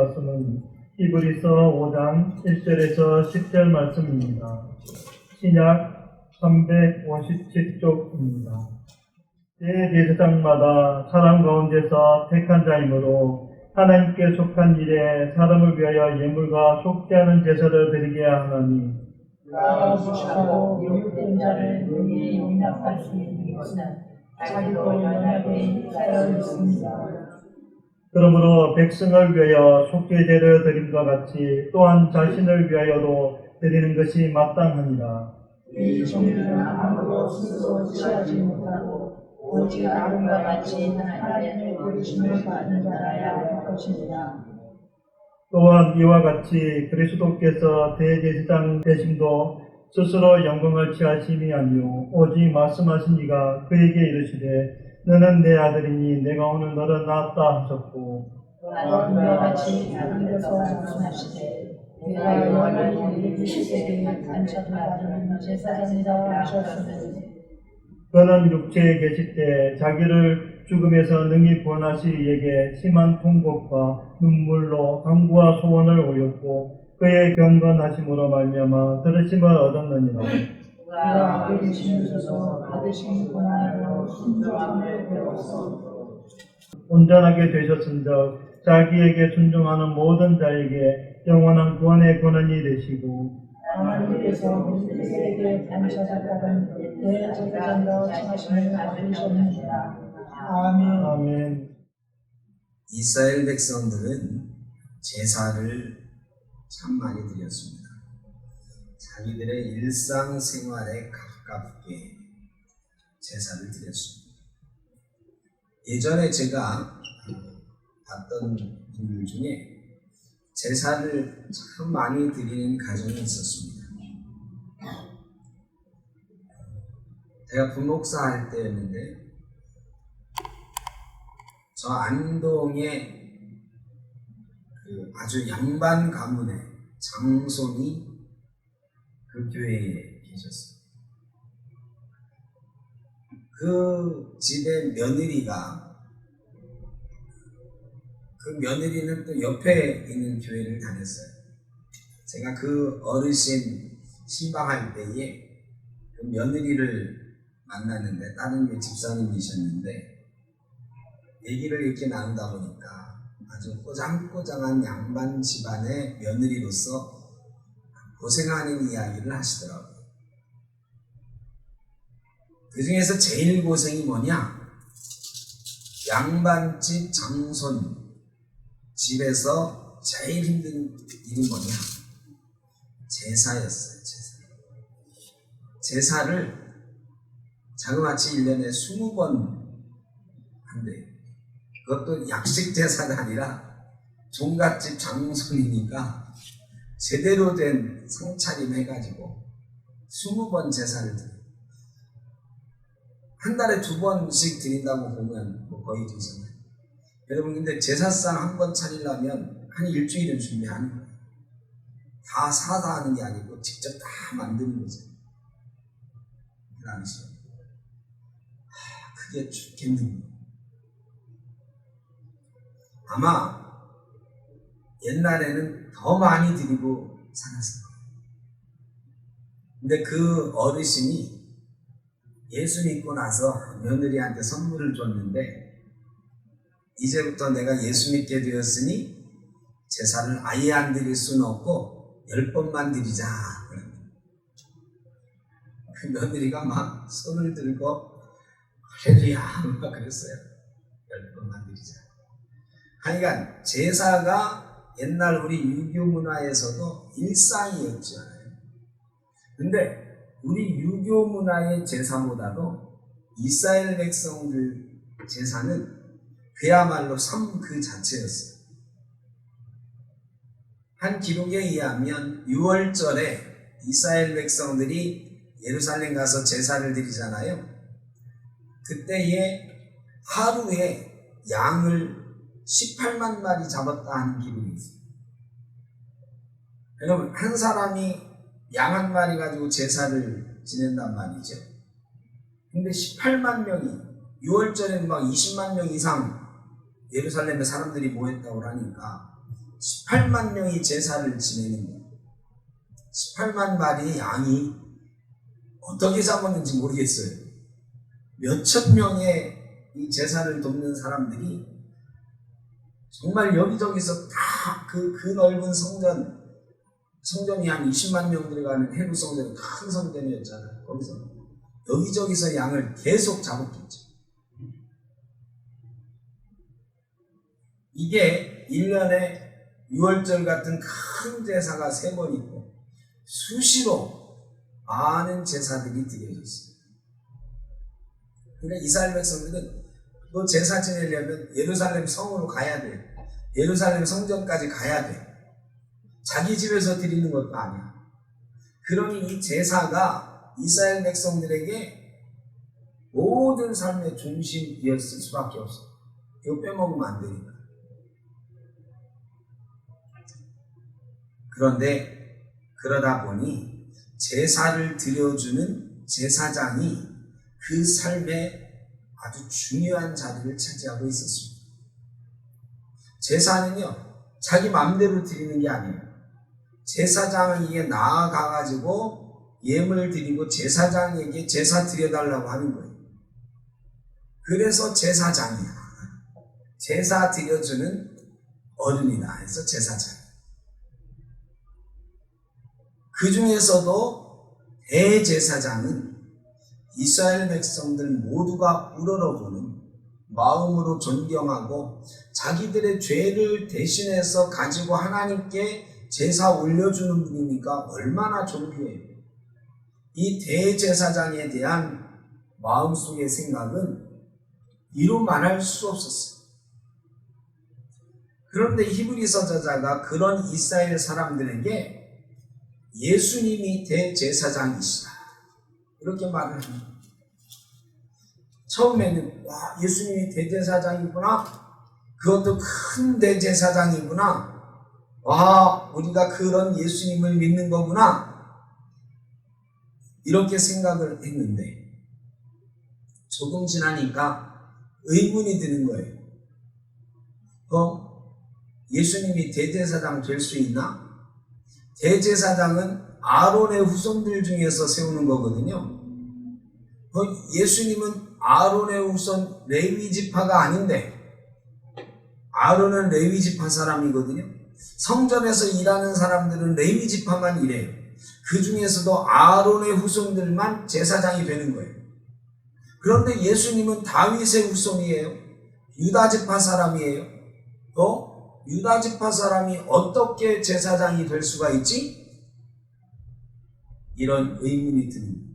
말씀은 히브리서 5장 1절에서 10절 말씀입니다. 신약 357쪽입니다. 제제사장마다 사람 가운데서 택한 자이므로 하나님께 속한 일에 사람을 위하여 예물과 않은 제사를 드리게 하나니 유혹된 자를 있는 것은 있습니다. 그러므로 백성을 위하여 속죄제를 드림과 같이 또한 자신을 위하여도 드리는 것이 마땅하니라. 이 종류는 아무도 스스로 취하지 못하고 오직 아론과 같이 하나님의 부르심을 받는 자라야 할 것입니다. 또한 이와 같이 그리스도께서 대제사장 되심도 스스로 영광을 취하심이 아니요 오직 말씀하신 이가 그에게 이르시되 너는 내 아들이니 내가 오늘 너를 낳았다 하셨고 아론과 같이 하늘에서 말씀하시되 내가 영원히 우리 시대에 간척받는 제사장이라 하셨으니 그는 육체에 계실 때 자기를 죽음에서 능히 구원하시 이에게 심한 통곡과 눈물로 강구와 소원을 올렸고 그의 경건하심으로 말미암아 들으심을 얻었느니라. 그가 아버지 주셔서 받으신 고난으로 순종함을 배웠어 온전하게 되셨은즉 자기에게 순종하는 모든 자에게 영원한 구원의 권한이 되시고 하나님께서 우리에게 감사작가는 대제사장으로 청하심을 받으셨느니라. 아멘. 아멘. 이스라엘 백성들은 제사를 참 많이 드렸습니다. 자기들의 일상생활에 가깝게 제사를 드렸습니다. 예전에 제가 봤던 분들 중에 제사를 참 많이 드리는 가정이 있었습니다. 제가 부목사 할 때였는데 저 안동에 그 아주 양반 가문의 장손이 그 교회에 계셨어요. 그 집의 며느리가 그 며느리는 또 옆에 있는 교회를 다녔어요. 제가 그 어르신 신방할 때에 그 며느리를 만났는데 다른 교 집사님이셨는데 얘기를 이렇게 나누다 보니까 아주 꼬장꼬장한 양반 집안의 며느리로서 고생하는 이야기를 하시더라고요. 그 중에서 제일 고생이 뭐냐? 양반집 장손 집에서 제일 힘든 일이 뭐냐? 제사였어요, 제사. 제사를 자그마치 1년에 20번 한대요. 그것도 약식 제사가 아니라 종갓집 장손이니까 제대로 된 상차림 해가지고 20번 제사를 드려요. 한 달에 두 번씩 드린다고 보면 뭐 거의 되잖아요. 여러분 근데 제사상 한 번 차리려면 한 일주일은 준비하는 거예요. 다 사다 하는 게 아니고 직접 다 만드는 거죠. 그 당시에. 하, 그게 죽겠는 거예요. 아마 옛날에는 더 많이 드리고 살았을 거예요. 근데 그 어르신이 예수 믿고 나서 며느리한테 선물을 줬는데 이제부터 내가 예수 믿게 되었으니 제사를 아예 안 드릴 수는 없고 열 번만 드리자. 그 며느리가 막 손을 들고 할렐루야 막 그랬어요. 열 번만 드리자. 하여간 제사가 옛날 우리 유교 문화에서도 일상이었잖아요. 근데 우리 유교 문화의 제사보다도 이스라엘 백성들 제사는 그야말로 삶 그 자체였어요. 한 기록에 의하면 6월절에 이스라엘 백성들이 예루살렘 가서 제사를 드리잖아요. 그때에 하루에 양을 18만 마리 잡았다 하는 기록이 있어요. 여러분, 한 사람이 양 한 마리 가지고 제사를 지낸단 말이죠. 근데 18만 명이 6월절에는 막 20만 명 이상 예루살렘에 사람들이 모였다고 하니까 18만 명이 제사를 지내는 거예요. 18만 마리의 양이 어떻게 잡았는지 모르겠어요. 몇천 명의 이 제사를 돕는 사람들이 정말 여기저기서 다 그 그 넓은 성전, 성전이 한 20만 명 들어가는 해부 성전, 큰 성전이었잖아요. 거기서 여기저기서 양을 계속 잡았겠죠. 이게 1년에 6월절 같은 큰 제사가 세 번 있고 수시로 많은 제사들이 드려졌어요. 그러니까 이스라엘 백성들은 또 제사 지내려면 예루살렘 성으로 가야 돼. 예루살렘 성전까지 가야 돼. 자기 집에서 드리는 것도 아니야. 그러니 이 제사가 이스라엘 백성들에게 모든 삶의 중심이었을 수밖에 없어. 이거 빼먹으면 안 되니까. 그런데 그러다 보니 제사를 드려주는 제사장이 그 삶에 아주 중요한 자리를 차지하고 있었습니다. 제사는요, 자기 마음대로 드리는 게 아니에요. 제사장에게 나아가가지고 예물 드리고 제사장에게 제사 드려달라고 하는 거예요. 그래서 제사장이야. 제사 드려주는 어른이다 해서 제사장. 그 중에서도 대제사장은 이스라엘 백성들 모두가 우러러보는 마음으로 존경하고 자기들의 죄를 대신해서 가지고 하나님께 제사 올려주는 분이니까 얼마나 존귀해요. 이 대제사장에 대한 마음속의 생각은 이루 말할 수 없었어요. 그런데 히브리서 저자가 그런 이스라엘 사람들에게 예수님이 대제사장이시다. 이렇게 말을 합니다. 처음에는 와 예수님이 대제사장이구나. 그것도 큰 대제사장이구나. 와 우리가 그런 예수님을 믿는 거구나. 이렇게 생각을 했는데 조금 지나니까 의문이 드는 거예요. 어? 예수님이 대제사장 될 수 있나? 대제사장은 아론의 후손들 중에서 세우는 거거든요. 어, 예수님은 아론의 후손 레위 지파가 아닌데 아론은 레위 지파 사람이거든요. 성전에서 일하는 사람들은 레위 지파만 일해요. 그 중에서도 아론의 후손들만 제사장이 되는 거예요. 그런데 예수님은 다윗의 후손이에요. 유다 지파 사람이에요. 또 유다 지파 사람이 어떻게 제사장이 될 수가 있지? 이런 의문이 듭니다.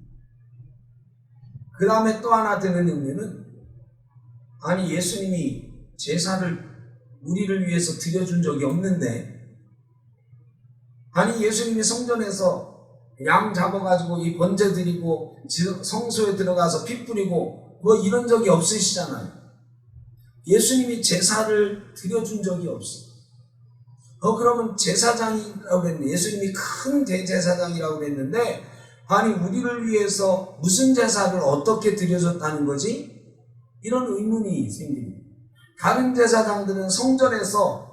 그 다음에 또 하나 드는 의문은 아니 예수님이 제사를 우리를 위해서 드려준 적이 없는데 아니 예수님이 성전에서 양 잡아가지고 이 번제 드리고 성소에 들어가서 피 뿌리고 뭐 이런 적이 없으시잖아요. 예수님이 제사를 드려준 적이 없어. 어 그러면 제사장이라고 그랬는데 예수님이 큰 대제사장이라고 그랬는데 아니 우리를 위해서 무슨 제사를 어떻게 드려줬다는 거지? 이런 의문이 생깁니다. 다른 제사장들은 성전에서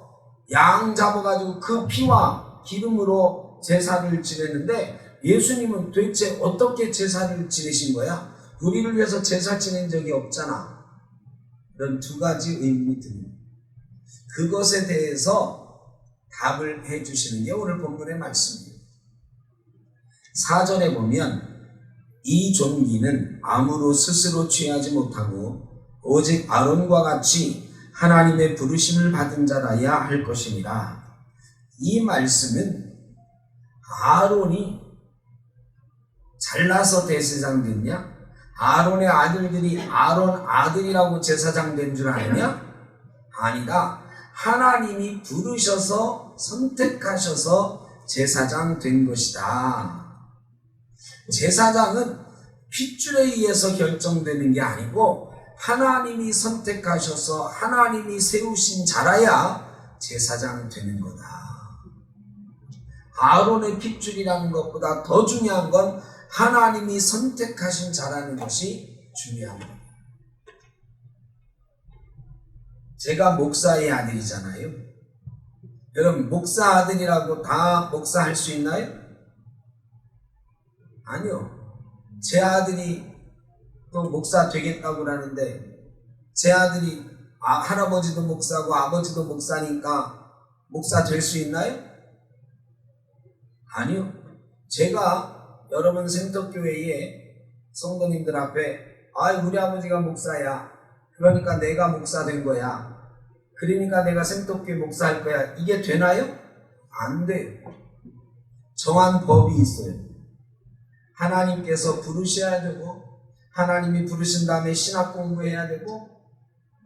양 잡아가지고 그 피와 기름으로 제사를 지냈는데 예수님은 도대체 어떻게 제사를 지내신 거야? 우리를 위해서 제사 지낸 적이 없잖아. 이런 두 가지 듭니다. 그것에 대해서 답을 해 주시는 게 오늘 본문의 말씀입니다. 사절에 보면 이 종기는 아무로 스스로 취하지 못하고 오직 아론과 같이 하나님의 부르심을 받은 자라야 할 것이니라. 이 말씀은 아론이 잘나서 대세상 됐냐? 아론의 아들들이 아론 아들이라고 제사장 된 줄 아느냐? 아니다. 하나님이 부르셔서 선택하셔서 제사장 된 것이다. 제사장은 핏줄에 의해서 결정되는 게 아니고 하나님이 선택하셔서 하나님이 세우신 자라야 제사장 되는 거다. 아론의 핏줄이라는 것보다 더 중요한 건 하나님이 선택하신 자라는 것이 중요합니다. 제가 목사의 아들이잖아요. 여러분 목사 아들이라고 다 목사할 수 있나요? 아니요. 제 아들이 또 목사 되겠다고 그러는데 제 아들이 아, 할아버지도 목사고 아버지도 목사니까 목사 될 수 있나요? 아니요. 제가 여러분 생덕교회에 성도님들 앞에 아 우리 아버지가 목사야. 그러니까 내가 목사 된 거야. 그러니까 내가 생덕교회 목사할 거야. 이게 되나요? 안 돼요. 정한 법이 있어요. 하나님께서 부르셔야 되고 하나님이 부르신 다음에 신학 공부해야 되고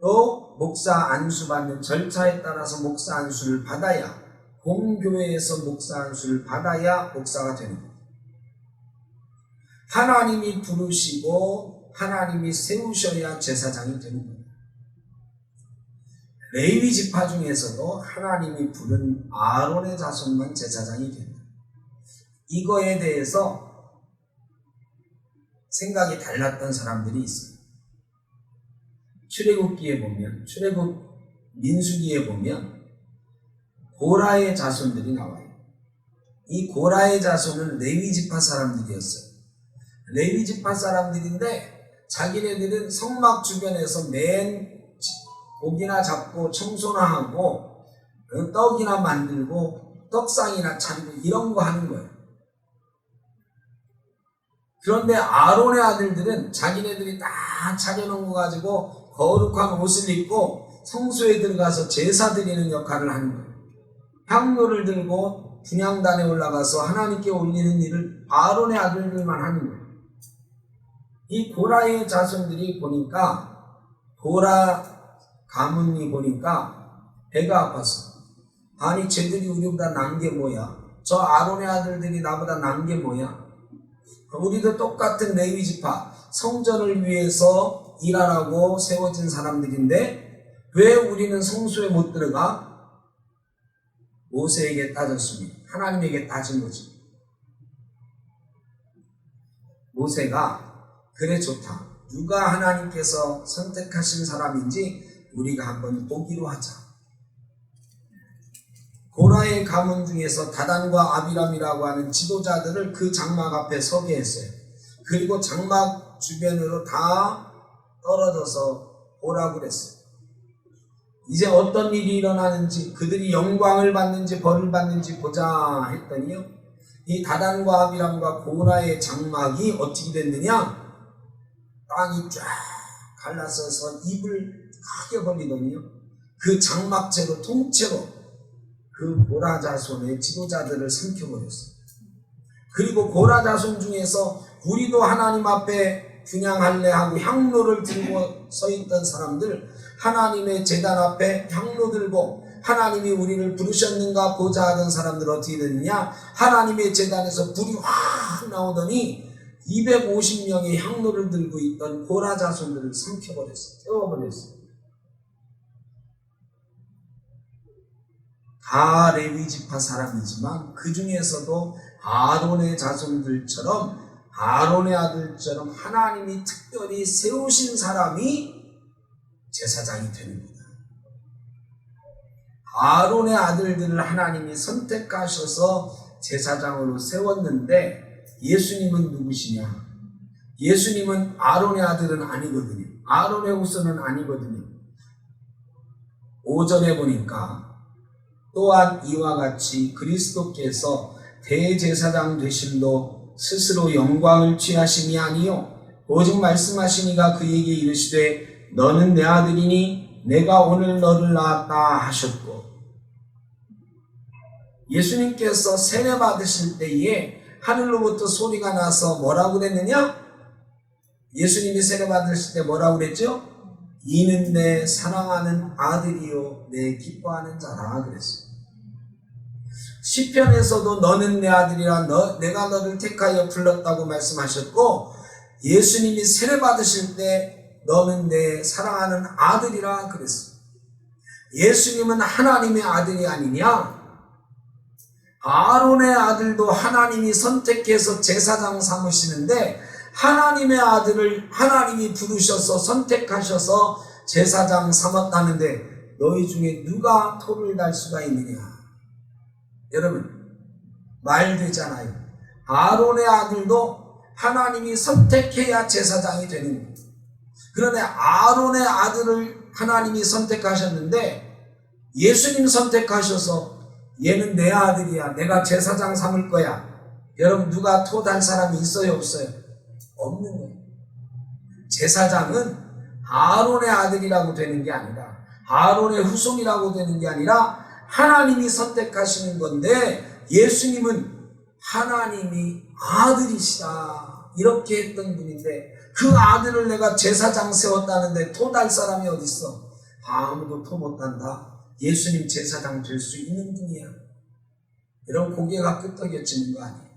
또 목사 안수 받는 절차에 따라서 목사 안수를 받아야 공교회에서 목사 안수를 받아야 목사가 되는 거예요. 하나님이 부르시고 하나님이 세우셔야 제사장이 되는 거예요. 레위 지파 중에서도 하나님이 부른 아론의 자손만 제사장이 된다. 이거에 대해서 생각이 달랐던 사람들이 있어요. 출애굽기에 보면 출애굽 민수기에 보면 고라의 자손들이 나와요. 이 고라의 자손은 레위 지파 사람들이었어요. 레위 지파 사람들인데 자기네들은 성막 주변에서 맨 고기나 잡고 청소나 하고 어, 떡이나 만들고 떡상이나 차리고 이런 거 하는 거예요. 그런데 아론의 아들들은 자기네들이 다 차려놓은 거 가지고 거룩한 옷을 입고 성소에 들어가서 제사 드리는 역할을 하는 거예요. 향로를 들고 분향단에 올라가서 하나님께 올리는 일을 아론의 아들들만 하는 거예요. 이 고라의 자손들이 보니까 고라 가문이 보니까 배가 아팠어. 아니 쟤들이 우리보다 난 게 뭐야? 저 아론의 아들들이 나보다 난 게 뭐야? 우리도 똑같은 레위 지파 성전을 위해서 일하라고 세워진 사람들인데 왜 우리는 성소에 못 들어가? 모세에게 따졌습니다. 하나님에게 따진 거지. 모세가 그래 좋다. 누가 하나님께서 선택하신 사람인지 우리가 한번 보기로 하자. 고라의 가문 중에서 다단과 아비람이라고 하는 지도자들을 그 장막 앞에 서게 했어요. 그리고 장막 주변으로 다 떨어져서 오라고 그랬어요. 이제 어떤 일이 일어나는지 그들이 영광을 받는지 벌을 받는지 보자 했더니요. 이 다단과 아비람과 고라의 장막이 어떻게 됐느냐? 땅이 쫙 갈라서서 입을 크게 벌리더니요. 그 장막체로 통째로 그 고라 자손의 지도자들을 삼켜버렸어요. 그리고 고라 자손 중에서 우리도 하나님 앞에 분양할래 하고 향로를 들고 서 있던 사람들 하나님의 재단 앞에 향로 들고 하나님이 우리를 부르셨는가 보자 하던 사람들 어떻게 되느냐 하나님의 재단에서 불이 확 나오더니 250명의 향로를 들고 있던 고라 자손들을 삼켜버렸어요. 태워버렸어요. 다 레위 지파 사람이지만 그 중에서도 아론의 자손들처럼 아론의 아들처럼 하나님이 특별히 세우신 사람이 제사장이 되는 거다. 아론의 아들들을 하나님이 선택하셔서 제사장으로 세웠는데 예수님은 누구시냐? 예수님은 아론의 아들은 아니거든요. 아론의 후손은 아니거든요. 5절에 보니까 또한 이와 같이 그리스도께서 대제사장 되심도 스스로 영광을 취하심이 아니요 오직 말씀하시니가 그에게 이르시되 너는 내 아들이니 내가 오늘 너를 낳았다 하셨고 예수님께서 세례 받으실 때에 하늘로부터 소리가 나서 뭐라고 그랬느냐? 예수님이 세례 받으실 때 뭐라고 그랬죠? 이는 내 사랑하는 아들이요 내 기뻐하는 자라 그랬어요. 시편에서도 너는 내 아들이라 너, 내가 너를 택하여 불렀다고 말씀하셨고 예수님이 세례 받으실 때 너는 내 사랑하는 아들이라 그랬어요. 예수님은 하나님의 아들이 아니냐? 아론의 아들도 하나님이 선택해서 제사장 삼으시는데 하나님의 아들을 하나님이 부르셔서 선택하셔서 제사장 삼았다는데 너희 중에 누가 토를 달 수가 있느냐? 여러분 말 되잖아요. 아론의 아들도 하나님이 선택해야 제사장이 되는 거예요. 그런데 아론의 아들을 하나님이 선택하셨는데 예수님 선택하셔서 얘는 내 아들이야. 내가 제사장 삼을 거야. 여러분 누가 토달 사람이 있어요 없어요? 없는 거예요. 제사장은 아론의 아들이라고 되는 게 아니라 아론의 후손이라고 되는 게 아니라 하나님이 선택하시는 건데 예수님은 하나님이 아들이시다 이렇게 했던 분인데 그 아들을 내가 제사장 세웠다는데 토달 사람이 어딨어 아무도 토 못한다 예수님 제사장 될 수 있는 분이야 이런 고개가 끄덕여지는 거 아니에요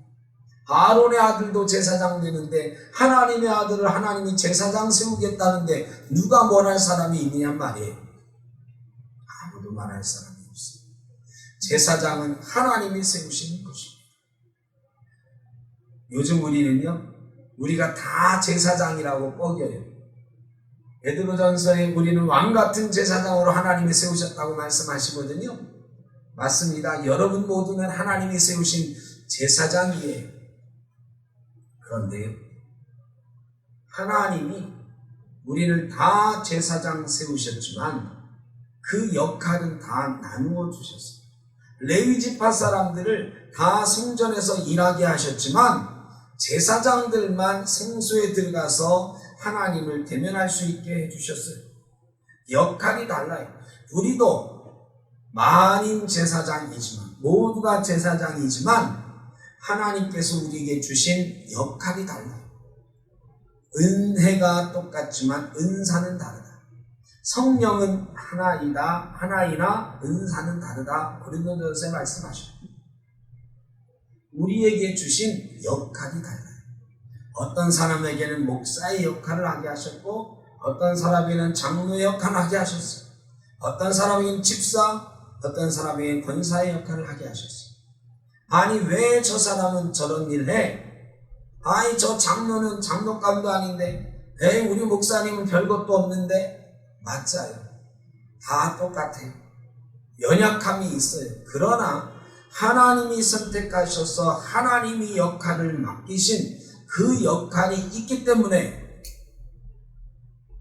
아론의 아들도 제사장 되는데 하나님의 아들을 하나님이 제사장 세우겠다는데 누가 뭘할 사람이 있느냐 말이에요. 아무도 말할 없어요. 제사장은 하나님이 세우시는 것입니다. 요즘 우리는요, 우리가 다 제사장이라고 뻐겨요. 베드로전서에 우리는 왕 같은 제사장으로 하나님이 세우셨다고 말씀하시거든요. 맞습니다. 여러분 모두는 하나님이 세우신 제사장이에요. 그런데요, 하나님이 우리를 다 제사장 세우셨지만 그 역할은 다 나누어 주셨어요. 레위지파 사람들을 다 성전에서 일하게 하셨지만 제사장들만 성소에 들어가서 하나님을 대면할 수 있게 해주셨어요. 역할이 달라요. 우리도 만인 제사장이지만 모두가 제사장이지만 하나님께서 우리에게 주신 역할이 달라요. 은혜가 똑같지만 은사는 다르다. 성령은 하나이다, 하나이나 은사는 다르다. 고린도전서에 말씀하셔요. 우리에게 주신 역할이 달라요. 어떤 사람에게는 목사의 역할을 하게 하셨고, 어떤 사람에게는 장로의 역할을 하게 하셨어요. 어떤 사람에게는 집사, 어떤 사람에게는 권사의 역할을 하게 하셨어요. 아니 왜 저 사람은 저런 일을 해? 아니 저 장로는 장로감도 아닌데 에이 우리 목사님은 별것도 없는데 맞아요. 다 똑같아요. 연약함이 있어요. 그러나 하나님이 선택하셔서 하나님이 역할을 맡기신 그 역할이 있기 때문에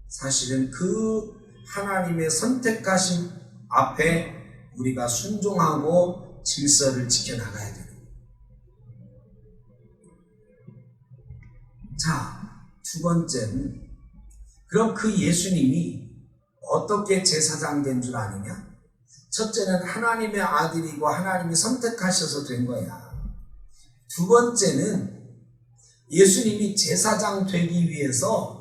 사실은 그 하나님의 선택하신 앞에 우리가 순종하고 질서를 지켜나가야 돼요. 자, 두 번째는 그럼 그 예수님이 어떻게 제사장 된 줄 아느냐? 첫째는 하나님의 아들이고 하나님이 선택하셔서 된 거야. 두 번째는 예수님이 제사장 되기 위해서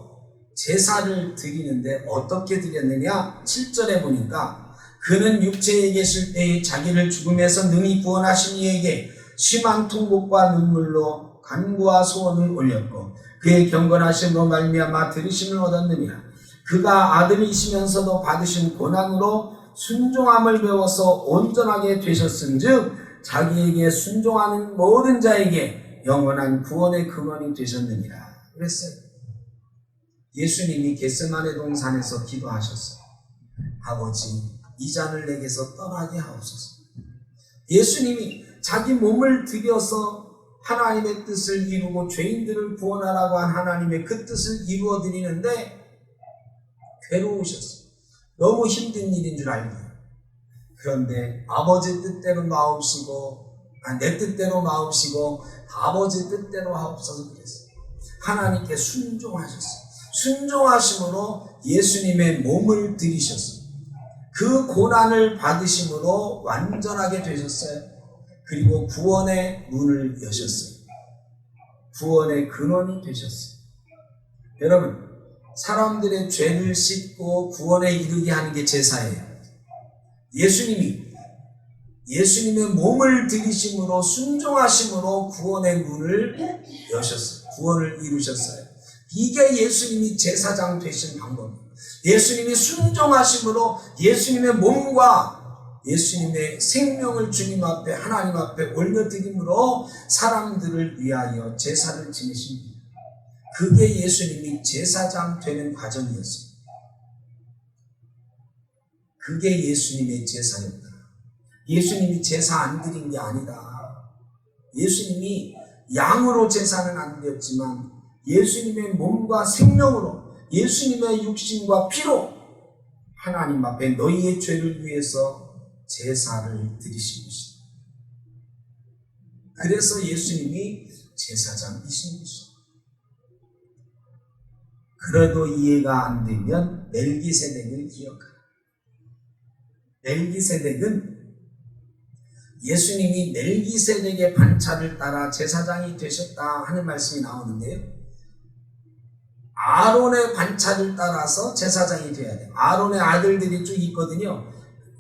제사를 드리는데 어떻게 드렸느냐? 7절에 보니까 그는 육체에 계실 때에 자기를 죽음에서 능히 구원하신 이에게 심한 통곡과 눈물로 간구와 소원을 올렸고 그의 경건하심으로 말미암아 들으심을 얻었느니라 그가 아들이시면서도 받으신 고난으로 순종함을 배워서 온전하게 되셨은즉 자기에게 순종하는 모든 자에게 영원한 구원의 근원이 되셨느니라. 그랬어요. 예수님이 겟세마네 동산에서 기도하셨어요. 아버지 이 잔을 내게서 떠나게 하옵소서. 예수님이 자기 몸을 들여서 하나님의 뜻을 이루고 죄인들을 구원하라고 한 하나님의 그 뜻을 이루어 드리는데 괴로우셨어요. 너무 힘든 일인 줄 알고. 그런데 아버지 뜻대로 마옵시고 아, 내 뜻대로 마옵시고 아버지 뜻대로 하옵소서 그랬어요. 하나님께 순종하셨어요. 순종하심으로 예수님의 몸을 들이셨어요. 그 고난을 받으심으로 완전하게 되셨어요. 그리고 구원의 문을 여셨어요. 구원의 근원이 되셨어요. 여러분, 사람들의 죄를 씻고 구원에 이르게 하는 게 제사예요. 예수님이 예수님의 몸을 들이심으로 순종하심으로 구원의 문을 여셨어요. 구원을 이루셨어요. 이게 예수님이 제사장 되신 방법입니다. 예수님이 순종하심으로 예수님의 몸과 예수님의 생명을 주님 앞에 하나님 앞에 올려드림으로 사람들을 위하여 제사를 지내십니다. 그게 예수님이 제사장 되는 과정이었습니다. 그게 예수님의 제사였다. 예수님이 제사 안 드린 게 아니다. 예수님이 양으로 제사는 안 드렸지만 예수님의 몸과 생명으로 예수님의 육신과 피로 하나님 앞에 너희의 죄를 위해서 제사를 드리신 것이다. 그래서 예수님이 제사장이신 것이다. 그래도 이해가 안 되면 멜기세덱을 기억하라. 멜기세덱은 예수님이 멜기세덱의 반차를 따라 제사장이 되셨다 하는 말씀이 나오는데요. 아론의 반차를 따라서 제사장이 돼야 돼요. 아론의 아들들이 쭉 있거든요.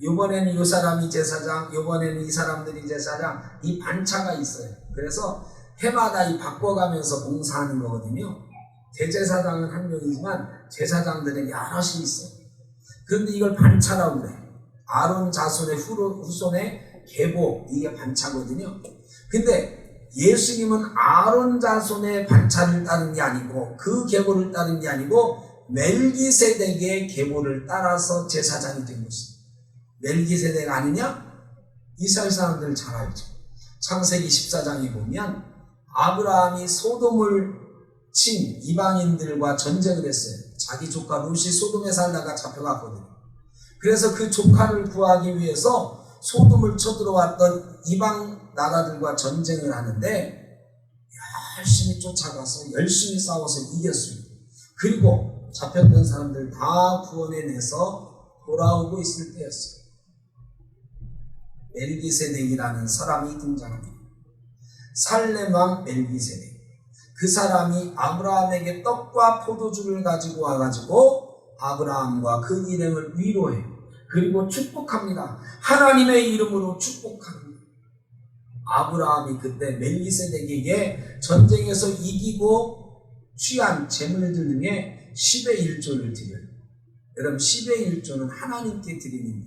이번에는 이 사람이 제사장, 이번에는 이 사람들이 제사장, 이 반차가 있어요. 그래서 해마다 이 바꿔가면서 봉사하는 거거든요. 대제사장은 한 명이지만 제사장들은 여럿이 있어요. 그런데 이걸 반차라고 그래. 아론 자손의 후손의 계보, 이게 반차거든요. 근데 예수님은 아론 자손의 반차를 따른 게 아니고 그 계보를 따른 게 아니고 멜기세덱의 계보를 따라서 제사장이 된 것입니다. 멜기세덱 아니냐? 이스라엘 사람들 잘 알죠. 창세기 14장에 보면 아브라함이 소돔을 친 이방인들과 전쟁을 했어요. 자기 조카 롯이 소돔에 살다가 잡혀갔거든요. 그래서 그 조카를 구하기 위해서 소돔을 쳐들어왔던 이방 나라들과 전쟁을 하는데 열심히 쫓아가서 열심히 싸워서 이겼습니다. 그리고 잡혔던 사람들 다 구원해내서 돌아오고 있을 때였어요. 멜기세덱이라는 사람이 등장합니다. 살렘왕 멜기세덱. 그 사람이 아브라함에게 떡과 포도주를 가지고 와가지고 아브라함과 그 일행을 위로해. 그리고 축복합니다. 하나님의 이름으로 축복합니다. 아브라함이 그때 멜기세덱에게 전쟁에서 이기고 취한 재물들 중에 10의 1조를 드려요. 여러분 10의 1조는 하나님께 드리는.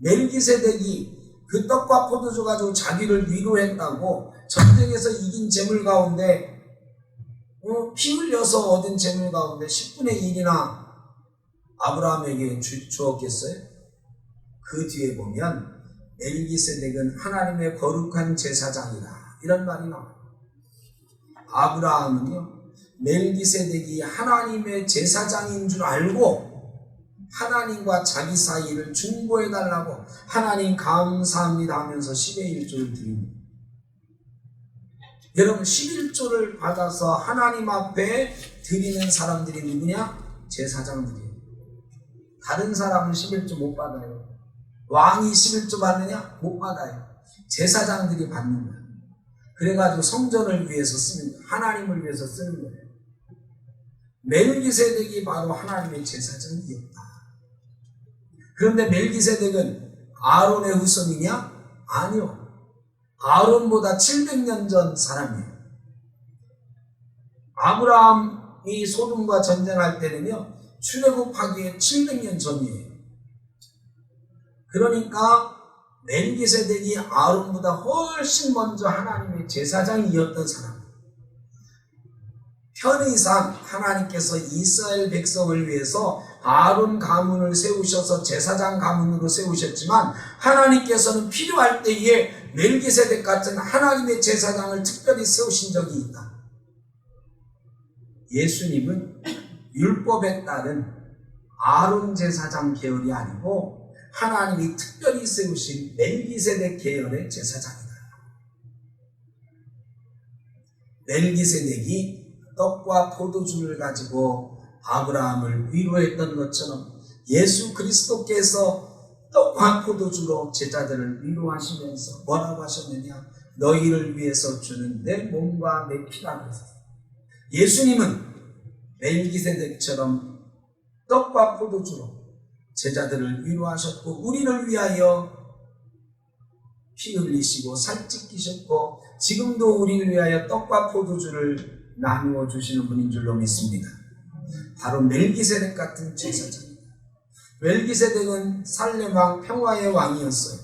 멜기세덱이 그 떡과 포도주 가지고 자기를 위로했다고 전쟁에서 이긴 재물 가운데 어, 피 흘려서 얻은 재물 가운데 10분의 1이나 아브라함에게 주, 주었겠어요? 그 뒤에 보면 멜기세덱은 하나님의 거룩한 제사장이다 이런 말이 나와요. 아브라함은요 멜기세덱이 하나님의 제사장인 줄 알고 하나님과 자기 사이를 중보해 달라고 하나님 감사합니다 하면서 10의 1조를 드립니다. 여러분 11조를 받아서 하나님 앞에 드리는 사람들이 누구냐? 제사장들이에요. 다른 사람은 11조 못 받아요. 왕이 11조 받느냐? 못 받아요. 제사장들이 받는 거예요. 그래가지고 성전을 위해서 쓰는 거예요. 하나님을 위해서 쓰는 거예요. 멜기세덱이 바로 하나님의 제사장이었다. 그런데 멜기세덱은 아론의 후손이냐? 아니요. 아론보다 700년 전 사람이에요. 아브라함이 소돔과 전쟁할 때는요, 출애굽하기에 700년 전이에요. 그러니까 멜기세덱이 아론보다 훨씬 먼저 하나님의 제사장이었던 사람. 편의상 하나님께서 이스라엘 백성을 위해서 아론 가문을 세우셔서 제사장 가문으로 세우셨지만 하나님께서는 필요할 때에 멜기세덱 같은 하나님의 제사장을 특별히 세우신 적이 있다. 예수님은 율법에 따른 아론 제사장 계열이 아니고 하나님이 특별히 세우신 멜기세덱 계열의 제사장이다. 멜기세덱이 떡과 포도주를 가지고 아브라함을 위로했던 것처럼 예수 그리스도께서 떡과 포도주로 제자들을 위로하시면서 뭐라고 하셨느냐? 너희를 위해서 주는 내 몸과 내 피라고. 예수님은 멜기세덱처럼 떡과 포도주로 제자들을 위로하셨고 우리를 위하여 피 흘리시고 살 찢기셨고 지금도 우리를 위하여 떡과 포도주를 나누어 주시는 분인 줄로 믿습니다. 바로 멜기세덱 같은 제사장입니다. 멜기세덱은 살렘 왕 평화의 왕이었어요.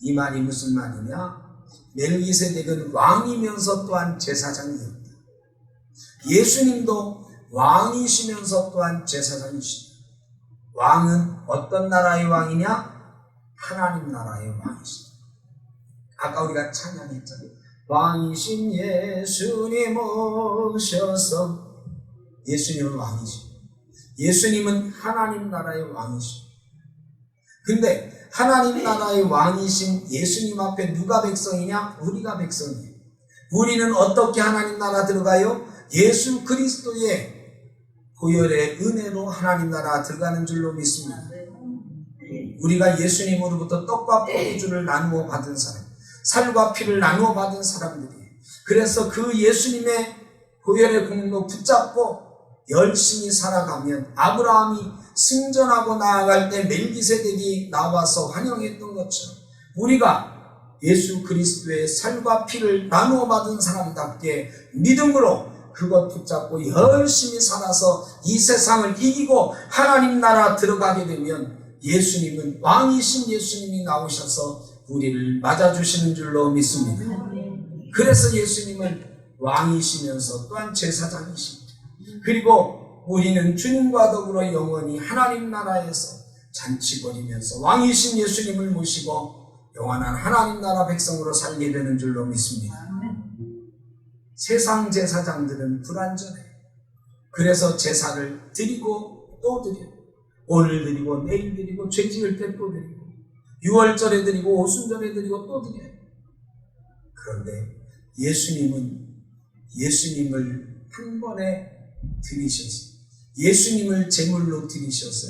이 말이 무슨 말이냐? 멜기세덱은 왕이면서 또한 제사장이었다. 예수님도 왕이시면서 또한 제사장이시다. 왕은 어떤 나라의 왕이냐? 하나님 나라의 왕이십니다. 아까 우리가 찬양했잖아요. 왕이신 예수님 오셔서 예수님은 왕이시. 예수님은 하나님 나라의 왕이시. 근데 하나님 나라의 왕이신 예수님 앞에 누가 백성이냐? 우리가 백성이에요. 우리는 어떻게 하나님 나라 들어가요? 예수 그리스도의 보혈의 은혜로 하나님 나라 들어가는 줄로 믿습니다. 우리가 예수님으로부터 떡과 포도주를 나누어 받은 사람, 살과 피를 나누어 받은 사람들이 그래서 그 예수님의 보혈의 공로 붙잡고 열심히 살아가면 아브라함이 승전하고 나아갈 때 멜기세덱이 나와서 환영했던 것처럼 우리가 예수 그리스도의 살과 피를 나누어 받은 사람답게 믿음으로 그것 붙잡고 열심히 살아서 이 세상을 이기고 하나님 나라 들어가게 되면 예수님은 왕이신 예수님이 나오셔서 우리를 맞아주시는 줄로 믿습니다. 그래서 예수님은 왕이시면서 또한 제사장이십니다. 그리고 우리는 주님과 더불어 영원히 하나님 나라에서 잔치 벌이면서 왕이신 예수님을 모시고 영원한 하나님 나라 백성으로 살게 되는 줄로 믿습니다. 세상 제사장들은 불완전해. 그래서 제사를 드리고 또 드려. 오늘 드리고 내일 드리고 죄 지을 때 또 드리고 6월절에 드리고 오순절에 드리고 또 드려요. 그런데 예수님은 예수님을 한 번에 드리셔서 예수님을 제물로 드리셔서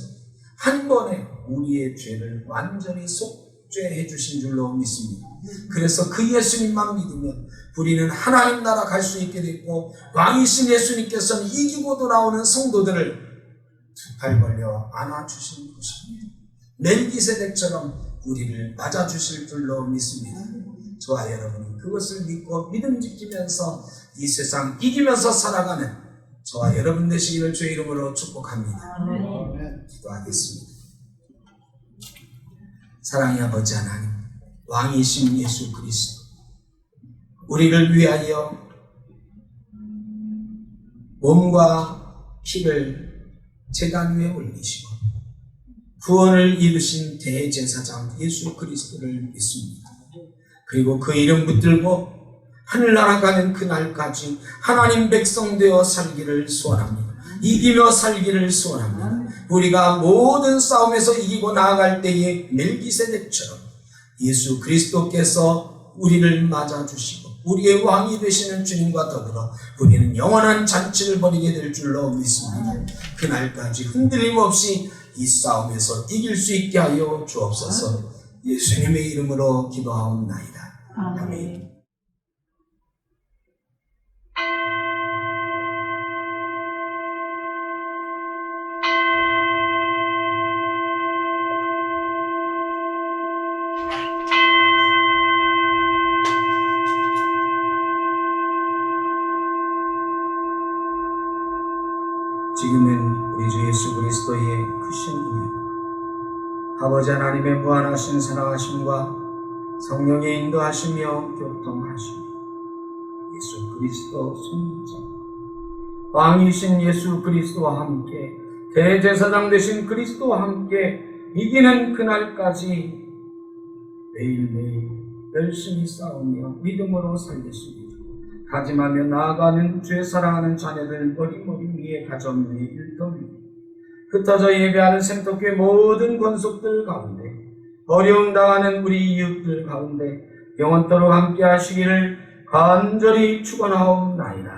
한 번에 우리의 죄를 완전히 속죄해 주신 줄로 믿습니다. 그래서 그 예수님만 믿으면 우리는 하나님 나라 갈 수 있게 됐고 왕이신 예수님께서는 이기고 돌아오는 성도들을 두 팔 벌려 안아주신 것입니다. 멜기세덱처럼 우리를 맞아주실 줄로 믿습니다. 저와 여러분이 그것을 믿고 믿음 지키면서 이 세상 이기면서 살아가는 저와 여러분 되시기를 주의 이름으로 축복합니다. 기도하겠습니다. 사랑의 아버지 하나님, 왕이신 예수 그리스도, 우리를 위하여 몸과 피를 재단 위에 올리시고 구원을 이루신 대제사장 예수 그리스도를 믿습니다. 그리고 그 이름 붙들고 하늘나라 가는 그날까지 하나님 백성 되어 살기를 소원합니다. 이기며 살기를 소원합니다. 우리가 모든 싸움에서 이기고 나아갈 때에 멜기세덱처럼 예수 그리스도께서 우리를 맞아주시고 우리의 왕이 되시는 주님과 더불어 우리는 영원한 잔치를 벌이게 될 줄로 믿습니다. 그날까지 흔들림 없이 이 싸움에서 이길 수 있게 하여 주옵소서 예수님의 이름으로 기도하옵나이다. 아멘. 지금은 우리 주 예수 그리스도의 크신 은혜, 아버지 하나님의 무한하신 사랑하심과 성령의 인도하시며 교통하심, 예수 그리스도 손자, 왕이신 예수 그리스도와 함께 대제사장 되신 그리스도와 함께 이기는 그날까지 매일매일 열심히 싸우며 믿음으로 살겠습니다. 다짐하며 나아가는 죄 사랑하는 자녀들 머리머리 위에 가정 위에 일터 위에 흩어져 예배하는 생터교회 모든 권속들 가운데 어려움 당하는 우리 이웃들 가운데 영원토록 함께 하시기를 간절히 축원하옵나이다.